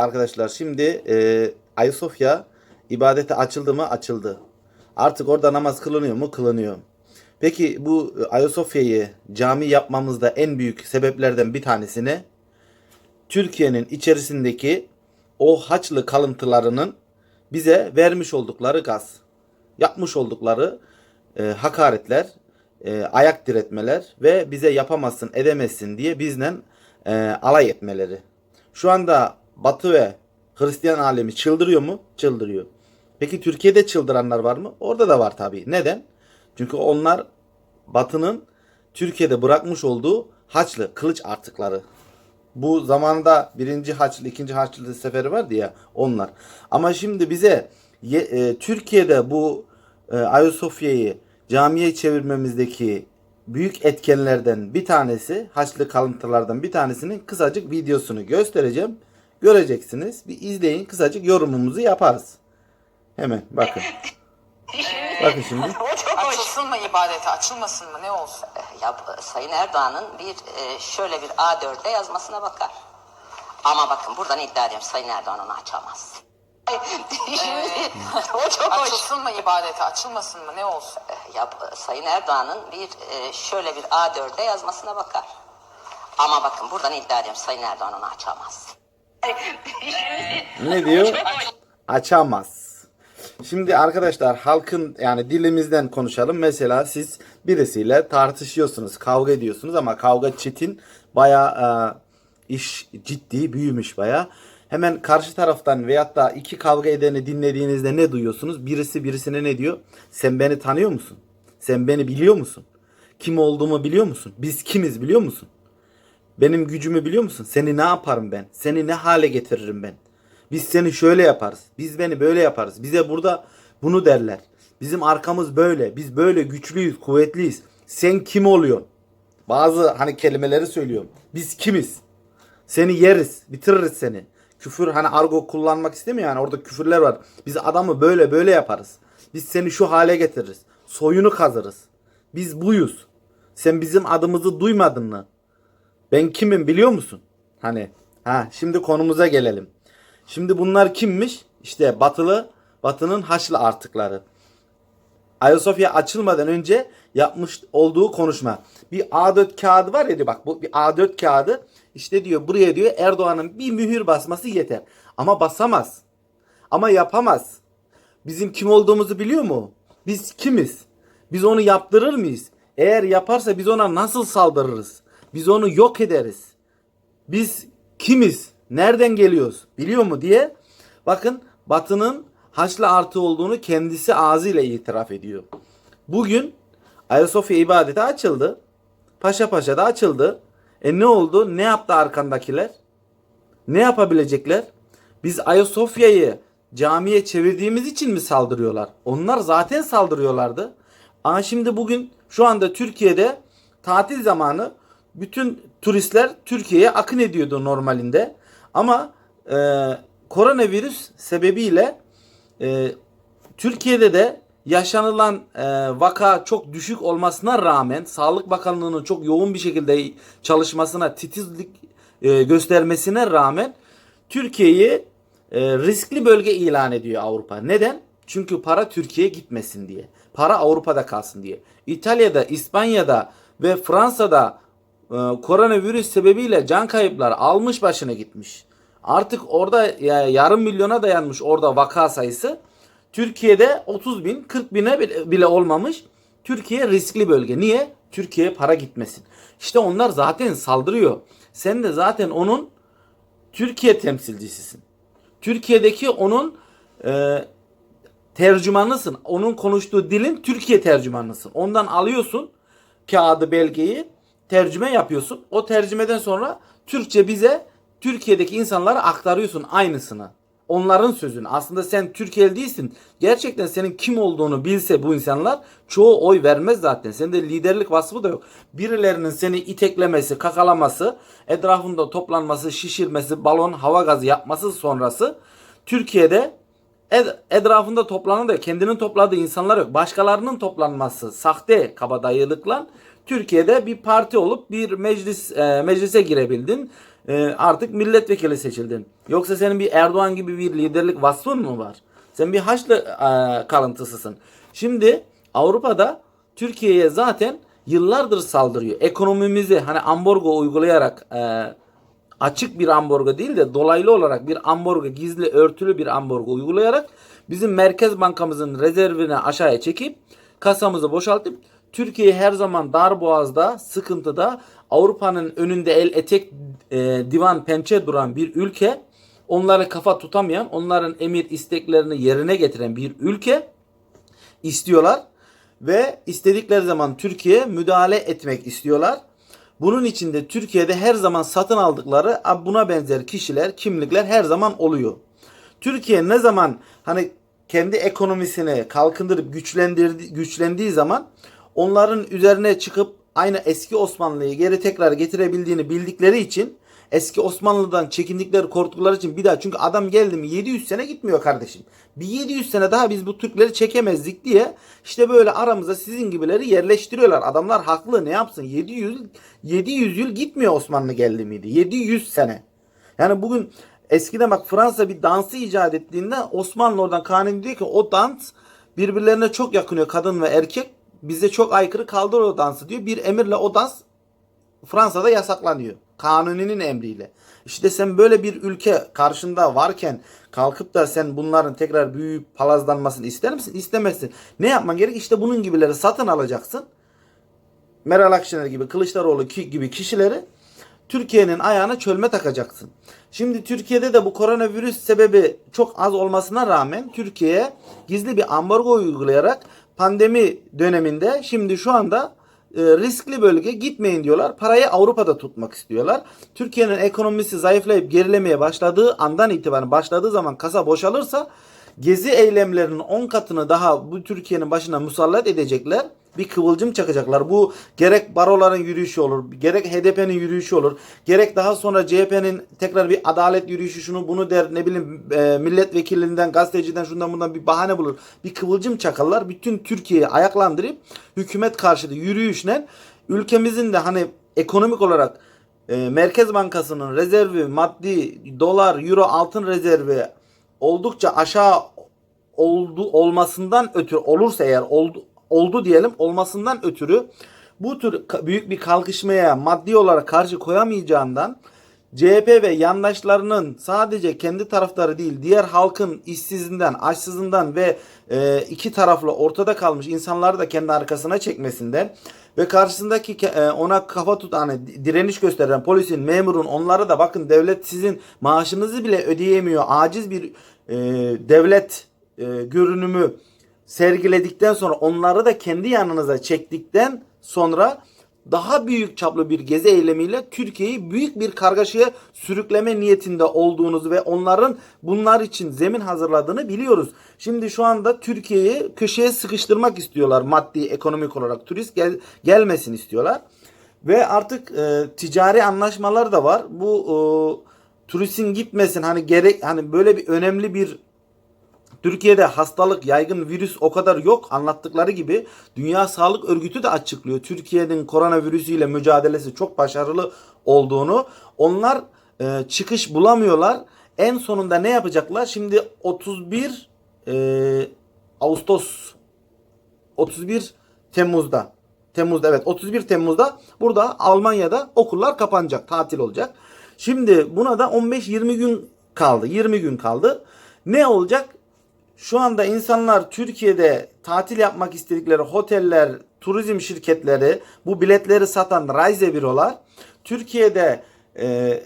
Arkadaşlar şimdi e, Ayasofya ibadete açıldı mı? Açıldı. Artık orada namaz kılınıyor mu? Kılınıyor. Peki bu Ayasofya'yı cami yapmamızda en büyük sebeplerden bir tanesi ne? Türkiye'nin içerisindeki o haçlı kalıntılarının bize vermiş oldukları gaz, yapmış oldukları e, hakaretler, e, ayak diretmeler ve bize yapamazsın, edemezsin diye bizden e, alay etmeleri. Şu anda Batı ve Hristiyan alemi çıldırıyor mu? Çıldırıyor. Peki Türkiye'de çıldıranlar var mı? Orada da var tabii. Neden? Çünkü onlar Batı'nın Türkiye'de bırakmış olduğu Haçlı kılıç artıkları. Bu zamanda birinci Haçlı, ikinci Haçlı seferi vardı ya onlar. Ama şimdi bize ye- e, Türkiye'de bu e, Ayasofya'yı camiye çevirmemizdeki büyük etkenlerden bir tanesi, Haçlı kalıntılardan bir tanesinin kısacık videosunu göstereceğim. Göreceksiniz. Bir izleyin, kısacık yorumumuzu yaparız. Hemen bakın. Bakın şimdi. Açılsın mı ibadete, açılmasın mı ne olsun? Ya Sayın Erdoğan'ın bir e, şöyle bir A4'e yazmasına bakar. Ama bakın buradan iddia ediyorum Sayın Erdoğan onu açamaz. Şimdi o çok hoş. Açılsın mı ibadete, açılmasın mı ne olsun? Ya Sayın Erdoğan'ın bir e, şöyle bir A4'e yazmasına bakar. Ama bakın buradan iddia ediyorum Sayın Erdoğan onu açamaz. Ne diyor? Açamaz. Şimdi arkadaşlar halkın yani dilimizden konuşalım. Mesela siz birisiyle tartışıyorsunuz, kavga ediyorsunuz ama kavga çetin, baya iş ciddi, büyümüş baya. Hemen karşı taraftan veyahut da iki kavga edeni dinlediğinizde ne duyuyorsunuz? Birisi birisine ne diyor? Sen beni tanıyor musun? Sen beni biliyor musun? Kim olduğumu biliyor musun? Biz kimiz biliyor musun? Benim gücümü biliyor musun? Seni ne yaparım ben? Seni ne hale getiririm ben? Biz seni şöyle yaparız. Biz beni böyle yaparız. Bize burada bunu derler. Bizim arkamız böyle. Biz böyle güçlüyüz, kuvvetliyiz. Sen kim oluyorsun? Bazı hani kelimeleri söylüyorum. Biz kimiz? Seni yeriz, bitiririz seni. Küfür hani argo kullanmak istemiyor yani orada küfürler var. Biz adamı böyle böyle yaparız. Biz seni şu hale getiririz. Soyunu kazırız. Biz buyuz. Sen bizim adımızı duymadın mı? Ben kimim biliyor musun? Hani ha şimdi konumuza gelelim. Şimdi bunlar kimmiş? İşte batılı, batının haçlı artıkları. Ayasofya açılmadan önce yapmış olduğu konuşma. Bir A4 kağıdı var ya bak bu bir A4 kağıdı. İşte diyor buraya diyor Erdoğan'ın bir mühür basması yeter. Ama basamaz. Ama yapamaz. Bizim kim olduğumuzu biliyor mu? Biz kimiz? Biz onu yaptırır mıyız? Eğer yaparsa biz ona nasıl saldırırız? Biz onu yok ederiz. Biz kimiz? Nereden geliyoruz? Biliyor mu diye. Bakın Batı'nın Haçlı artı olduğunu kendisi ağzıyla itiraf ediyor. Bugün Ayasofya ibadeti açıldı. Paşa Paşa da açıldı. E ne oldu? Ne yaptı arkandakiler? Ne yapabilecekler? Biz Ayasofya'yı camiye çevirdiğimiz için mi saldırıyorlar? Onlar zaten saldırıyorlardı. Ama şimdi bugün şu anda Türkiye'de tatil zamanı bütün turistler Türkiye'ye akın ediyordu normalinde. Ama e, koronavirüs sebebiyle e, Türkiye'de de yaşanılan e, vaka çok düşük olmasına rağmen Sağlık Bakanlığı'nın çok yoğun bir şekilde çalışmasına titizlik e, göstermesine rağmen Türkiye'yi e, riskli bölge ilan ediyor Avrupa. Neden? Çünkü para Türkiye'ye gitmesin diye. Para Avrupa'da kalsın diye. İtalya'da, İspanya'da ve Fransa'da koronavirüs sebebiyle can kayıpları almış başına gitmiş. Artık orada ya, yarım milyona dayanmış orada vaka sayısı. Türkiye'de 30 bin 40 bine bile olmamış. Türkiye riskli bölge. Niye? Türkiye'ye para gitmesin. İşte onlar zaten saldırıyor. Sen de zaten onun Türkiye temsilcisisin. Türkiye'deki onun e, tercümanısın. Onun konuştuğu dilin Türkiye tercümanısın. Ondan alıyorsun kağıdı, belgeyi tercüme yapıyorsun. O tercümeden sonra Türkçe bize Türkiye'deki insanlara aktarıyorsun aynısını. Onların sözünü. Aslında sen Türkiye'li değilsin. Gerçekten senin kim olduğunu bilse bu insanlar çoğu oy vermez zaten. Sende liderlik vasfı da yok. Birilerinin seni iteklemesi, kakalaması, etrafında toplanması, şişirmesi, balon, hava gazı yapması sonrası Türkiye'de ed- etrafında toplanan da kendinin topladığı insanlar yok. Başkalarının toplanması sahte kabadayılıkla Türkiye'de bir parti olup bir meclis e, meclise girebildin. e, artık milletvekili seçildin. Yoksa senin bir Erdoğan gibi bir liderlik vasfın mı var? Sen bir Haçlı e, kalıntısısın. Şimdi Avrupa'da Türkiye'ye zaten yıllardır saldırıyor. Ekonomimizi hani ambargo uygulayarak e, açık bir ambargo değil de dolaylı olarak bir ambargo, gizli örtülü bir ambargo uygulayarak bizim Merkez Bankamızın rezervini aşağıya çekip kasamızı boşaltıp Türkiye her zaman dar boğazda, sıkıntıda, Avrupa'nın önünde el etek e, divan pençe duran bir ülke, onları kafa tutamayan, onların emir isteklerini yerine getiren bir ülke istiyorlar ve istedikleri zaman Türkiye müdahale etmek istiyorlar. Bunun için de Türkiye'de her zaman satın aldıkları buna benzer kişiler, kimlikler her zaman oluyor. Türkiye ne zaman hani kendi ekonomisini kalkındırıp güçlendirdi, güçlendiği zaman onların üzerine çıkıp aynı eski Osmanlı'yı geri tekrar getirebildiğini bildikleri için eski Osmanlı'dan çekindikleri korktukları için bir daha çünkü adam geldi mi 700 sene gitmiyor kardeşim. Bir 700 sene daha biz bu Türkleri çekemezdik diye işte böyle aramıza sizin gibileri yerleştiriyorlar. Adamlar haklı ne yapsın 700 700 yıl gitmiyor Osmanlı geldi miydi? 700 sene. Yani bugün eskiden bak Fransa bir dansı icat ettiğinde Osmanlı oradan kanuni diyor ki o dans birbirlerine çok yakınıyor kadın ve erkek. Bize çok aykırı kaldır o dansı diyor. Bir emirle o dans Fransa'da yasaklanıyor. Kanuninin emriyle. İşte sen böyle bir ülke karşında varken kalkıp da sen bunların tekrar büyüyüp palazlanmasını ister misin? İstemezsin. Ne yapman gerek? İşte bunun gibileri satın alacaksın. Meral Akşener gibi, Kılıçdaroğlu gibi kişileri Türkiye'nin ayağına çölme takacaksın. Şimdi Türkiye'de de bu koronavirüs sebebi çok az olmasına rağmen Türkiye'ye gizli bir ambargo uygulayarak pandemi döneminde şimdi şu anda e, riskli bölge gitmeyin diyorlar. Parayı Avrupa'da tutmak istiyorlar. Türkiye'nin ekonomisi zayıflayıp gerilemeye başladığı andan itibaren başladığı zaman kasa boşalırsa gezi eylemlerinin 10 katını daha bu Türkiye'nin başına musallat edecekler. Bir kıvılcım çakacaklar. Bu gerek baroların yürüyüşü olur, gerek HDP'nin yürüyüşü olur, gerek daha sonra CHP'nin tekrar bir adalet yürüyüşü şunu bunu der ne bileyim e, milletvekilinden, gazeteciden şundan bundan bir bahane bulur. Bir kıvılcım çakarlar. Bütün Türkiye'yi ayaklandırıp hükümet karşıtı yürüyüşle ülkemizin de hani ekonomik olarak e, Merkez Bankası'nın rezervi, maddi, dolar, euro, altın rezervi oldukça aşağı oldu olmasından ötürü olursa eğer oldu oldu diyelim olmasından ötürü bu tür büyük bir kalkışmaya maddi olarak karşı koyamayacağından CHP ve yandaşlarının sadece kendi taraftarı değil diğer halkın işsizinden, açsızından ve e, iki taraflı ortada kalmış insanları da kendi arkasına çekmesinden ve karşısındaki e, ona kafa tutan hani di- direniş gösteren polisin, memurun onlara da bakın devlet sizin maaşınızı bile ödeyemiyor. Aciz bir e, devlet e, görünümü sergiledikten sonra onları da kendi yanınıza çektikten sonra daha büyük çaplı bir gezi eylemiyle Türkiye'yi büyük bir kargaşaya sürükleme niyetinde olduğunuzu ve onların bunlar için zemin hazırladığını biliyoruz. Şimdi şu anda Türkiye'yi köşeye sıkıştırmak istiyorlar maddi ekonomik olarak turist gel, gelmesin istiyorlar. Ve artık e, ticari anlaşmalar da var. Bu e, turistin gitmesin hani gerek hani böyle bir önemli bir Türkiye'de hastalık, yaygın virüs o kadar yok anlattıkları gibi Dünya Sağlık Örgütü de açıklıyor. Türkiye'nin koronavirüsüyle mücadelesi çok başarılı olduğunu. Onlar e, çıkış bulamıyorlar. En sonunda ne yapacaklar? Şimdi 31 e, Ağustos 31 Temmuz'da Temmuz'da evet 31 Temmuz'da burada Almanya'da okullar kapanacak, tatil olacak. Şimdi buna da 15-20 gün kaldı. 20 gün kaldı. Ne olacak? Şu anda insanlar Türkiye'de tatil yapmak istedikleri oteller, turizm şirketleri, bu biletleri satan Reisebyrolar Türkiye'de e,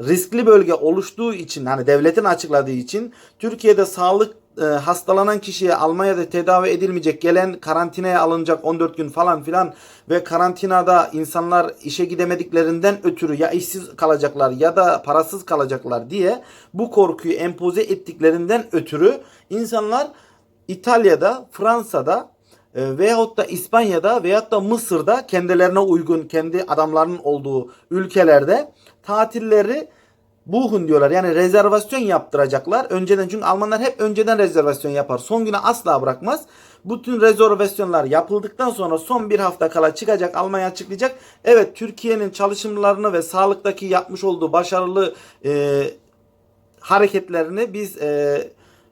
riskli bölge oluştuğu için hani devletin açıkladığı için Türkiye'de sağlık e, hastalanan kişiye Almanya'da tedavi edilmeyecek gelen karantinaya alınacak 14 gün falan filan ve karantinada insanlar işe gidemediklerinden ötürü ya işsiz kalacaklar ya da parasız kalacaklar diye bu korkuyu empoze ettiklerinden ötürü insanlar İtalya'da, Fransa'da e, veyahut da İspanya'da veyahut da Mısır'da kendilerine uygun kendi adamlarının olduğu ülkelerde tatilleri Buhun diyorlar. Yani rezervasyon yaptıracaklar. Önceden çünkü Almanlar hep önceden rezervasyon yapar. Son güne asla bırakmaz. Bütün rezervasyonlar yapıldıktan sonra son bir hafta kala çıkacak. Almanya açıklayacak. Evet Türkiye'nin çalışmalarını ve sağlıktaki yapmış olduğu başarılı e, hareketlerini biz e,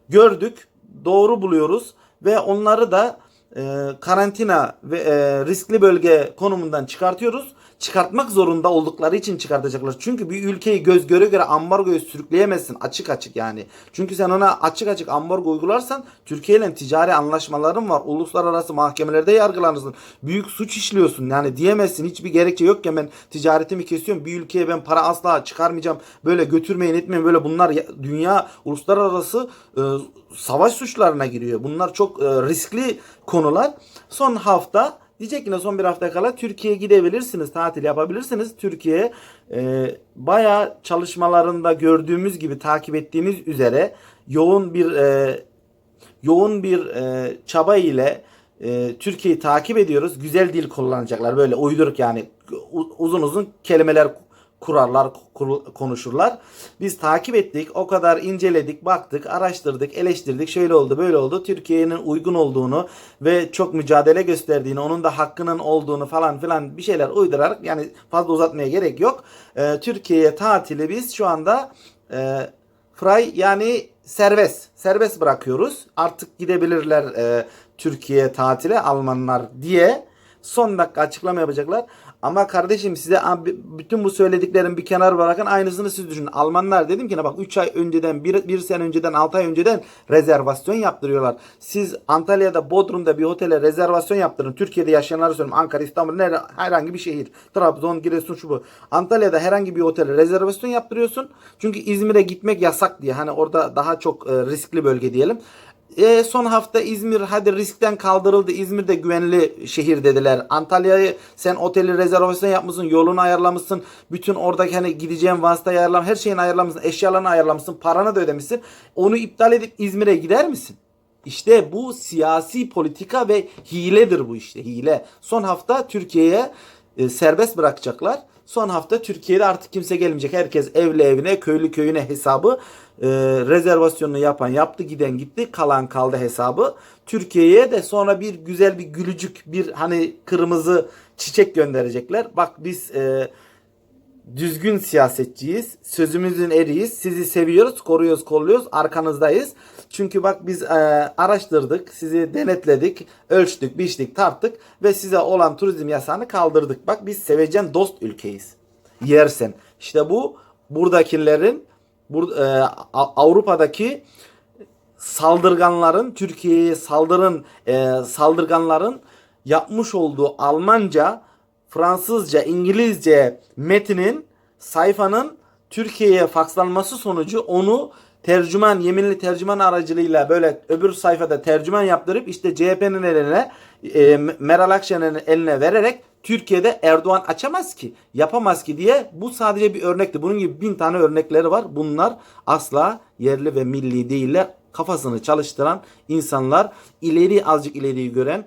gördük. Doğru buluyoruz. Ve onları da e, karantina ve e, riskli bölge konumundan çıkartıyoruz. Çıkartmak zorunda oldukları için çıkartacaklar. Çünkü bir ülkeyi göz göre göre ambargoya sürükleyemezsin açık açık yani. Çünkü sen ona açık açık ambargo uygularsan Türkiye ile ticari anlaşmaların var. Uluslararası mahkemelerde yargılanırsın. Büyük suç işliyorsun. Yani diyemezsin hiçbir gerekçe yokken ben ticaretimi kesiyorum. Bir ülkeye ben para asla çıkarmayacağım. Böyle götürmeyin etmeyin böyle bunlar ya- dünya uluslararası e, savaş suçlarına giriyor. Bunlar çok e, riskli konular. Son hafta diyecek ki son bir hafta kala Türkiye'ye gidebilirsiniz, tatil yapabilirsiniz. Türkiye e, bayağı çalışmalarında gördüğümüz gibi takip ettiğimiz üzere yoğun bir e, yoğun bir e, çaba ile e, Türkiye'yi takip ediyoruz. Güzel dil kullanacaklar. Böyle uyduruk yani uzun uzun kelimeler kurarlar, kur- konuşurlar. Biz takip ettik, o kadar inceledik, baktık, araştırdık, eleştirdik. Şöyle oldu, böyle oldu. Türkiye'nin uygun olduğunu ve çok mücadele gösterdiğini, onun da hakkının olduğunu falan filan bir şeyler uydurarak yani fazla uzatmaya gerek yok. E, Türkiye'ye tatili biz şu anda e, Fray yani serbest. Serbest bırakıyoruz. Artık gidebilirler e, Türkiye tatile Almanlar diye son dakika açıklama yapacaklar. Ama kardeşim size bütün bu söylediklerim bir kenar bırakın aynısını siz düşünün. Almanlar dedim ki ne bak 3 ay önceden 1, 1 sene önceden 6 ay önceden rezervasyon yaptırıyorlar. Siz Antalya'da Bodrum'da bir otele rezervasyon yaptırın. Türkiye'de yaşayanları söylüyorum. Ankara, İstanbul, nere, herhangi bir şehir. Trabzon, Giresun şu bu. Antalya'da herhangi bir otele rezervasyon yaptırıyorsun. Çünkü İzmir'e gitmek yasak diye. Hani orada daha çok e, riskli bölge diyelim. E, son hafta İzmir hadi riskten kaldırıldı. İzmir'de güvenli şehir dediler. Antalya'yı sen oteli rezervasyon yapmışsın. Yolunu ayarlamışsın. Bütün oradaki hani gideceğin vasıtayı ayarlamışsın. Her şeyini ayarlamışsın. Eşyalarını ayarlamışsın. Paranı da ödemişsin. Onu iptal edip İzmir'e gider misin? İşte bu siyasi politika ve hiledir bu işte hile. Son hafta Türkiye'ye e, serbest bırakacaklar. Son hafta Türkiye'de artık kimse gelmeyecek. Herkes evli evine, köylü köyüne hesabı e, rezervasyonunu yapan yaptı, giden gitti, kalan kaldı hesabı. Türkiye'ye de sonra bir güzel bir gülücük, bir hani kırmızı çiçek gönderecekler. Bak biz e, düzgün siyasetçiyiz. Sözümüzün eriyiz. Sizi seviyoruz, koruyoruz, kolluyoruz. Arkanızdayız. Çünkü bak biz e, araştırdık, sizi denetledik, ölçtük, biçtik, tarttık ve size olan turizm yasağını kaldırdık. Bak biz sevecen dost ülkeyiz. Yersen. İşte bu buradakilerin bur, e, Avrupa'daki saldırganların Türkiye'ye saldırın e, saldırganların yapmış olduğu Almanca, Fransızca, İngilizce metinin sayfanın Türkiye'ye fakslanması sonucu onu tercüman, yeminli tercüman aracılığıyla böyle öbür sayfada tercüman yaptırıp işte CHP'nin eline e, Meral Akşener'in eline vererek Türkiye'de Erdoğan açamaz ki, yapamaz ki diye bu sadece bir örnekti. Bunun gibi bin tane örnekleri var. Bunlar asla yerli ve milli değiller. Kafasını çalıştıran insanlar, ileri azıcık ileriyi gören,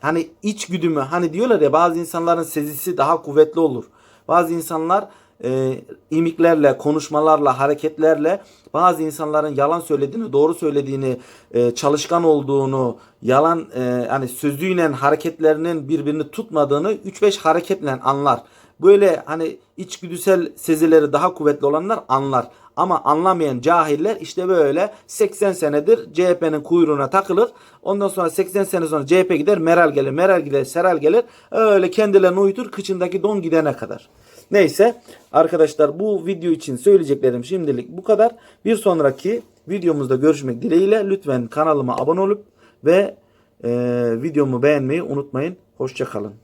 hani iç güdümü hani diyorlar ya bazı insanların sezisi daha kuvvetli olur. Bazı insanlar e, imiklerle, konuşmalarla, hareketlerle bazı insanların yalan söylediğini, doğru söylediğini, e, çalışkan olduğunu, yalan e, hani sözüyle hareketlerinin birbirini tutmadığını 3-5 hareketle anlar. Böyle hani içgüdüsel sezileri daha kuvvetli olanlar anlar. Ama anlamayan cahiller işte böyle 80 senedir CHP'nin kuyruğuna takılır. Ondan sonra 80 sene sonra CHP gider, Meral gelir, Meral gider, Seral gelir. Öyle kendilerini uyutur kıçındaki don gidene kadar. Neyse arkadaşlar bu video için söyleyeceklerim şimdilik bu kadar. Bir sonraki videomuzda görüşmek dileğiyle lütfen kanalıma abone olup ve e, videomu beğenmeyi unutmayın. Hoşçakalın.